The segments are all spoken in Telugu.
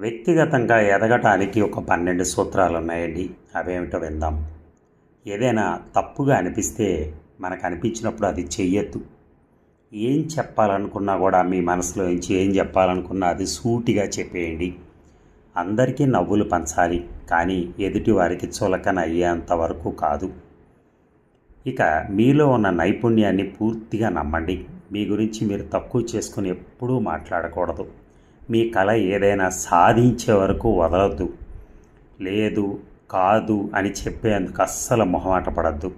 వ్యక్తిగతంగా ఎదగటానికి ఒక పన్నెండు సూత్రాలు ఉన్నాయండి అవేమిటో విందాం. ఏదైనా తప్పుగా అనిపిస్తే మనకు అనిపించినప్పుడు అది చెయ్యొద్దు. ఏం చెప్పాలనుకున్నా కూడా మీ మనసులో నుంచి ఏం చెప్పాలనుకున్నా అది సూటిగా చెప్పేయండి. అందరికీ నవ్వులు పంచాలి కానీ ఎదుటి వారికి చులకన అయ్యేంత వరకు కాదు. ఇక మీలో ఉన్న నైపుణ్యాన్ని పూర్తిగా నమ్మండి. మీ గురించి మీరు తక్కువ చేసుకుని ఎప్పుడూ మాట్లాడకూడదు. మీ కళ ఏదైనా సాధించే వరకు వదలొద్దు. లేదు కాదు అని చెప్పేందుకు అస్సలు మొహమాట పడద్దు.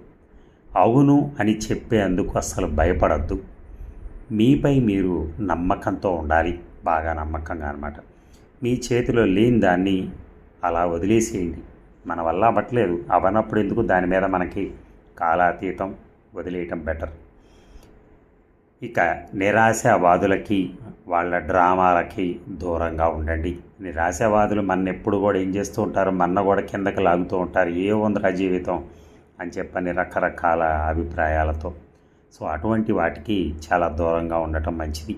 అవును అని చెప్పేందుకు అస్సలు భయపడద్దు. మీపై మీరు నమ్మకంతో ఉండాలి. బాగా నమ్మకంగా అనమాట మీ చేతిలో లేని దాన్ని అలా వదిలేసేయండి. మన వల్ల అవ్వట్లేదు. అవనప్పుడు ఎందుకు దాని మీద మనకి కాలాతీతం వదిలేయటం బెటర్? ఇక నిరాశావాదులకి వాళ్ళ డ్రామాలకి దూరంగా ఉండండి. నిరాశావాదులు మన ఎప్పుడు కూడా ఏం చేస్తూ ఉంటారు? మన కూడా కిందకి లాగుతూ ఉంటారు. ఏ ఉందిరా జీవితం? అని చెప్పని రకరకాల అభిప్రాయాలతో. సో అటువంటి వాటికి చాలా దూరంగా ఉండటం మంచిది.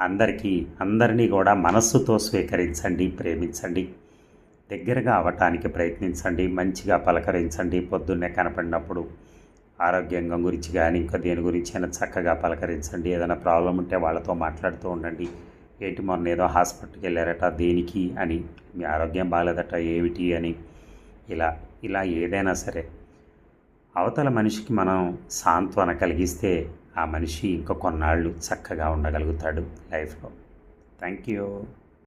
అందరికీ అందరినీ కూడా మనస్సుతో స్వీకరించండి ప్రేమించండి. దగ్గరగా అవటానికి ప్రయత్నించండి మంచిగా పలకరించండి. పొద్దున్నే కనపడినప్పుడు ఆరోగ్యంగా గురించి కానీ ఇంకా దేని గురించి అయినా చక్కగా పలకరించండి. ఏదైనా ప్రాబ్లం ఉంటే వాళ్ళతో మాట్లాడుతూ ఉండండి. ఏంటి మొన్న ఏదో హాస్పిటల్కి వెళ్ళారట దేనికి అని మీ ఆరోగ్యం బాగాలేదట ఏమిటి అని. ఇలా ఇలా ఏదైనా సరే. అవతల మనిషికి మనం సాంత్వన కలిగిస్తే ఆ మనిషి ఇంకా కొన్నాళ్ళు చక్కగా ఉండగలుగుతాడు లైఫ్లో. Thank you.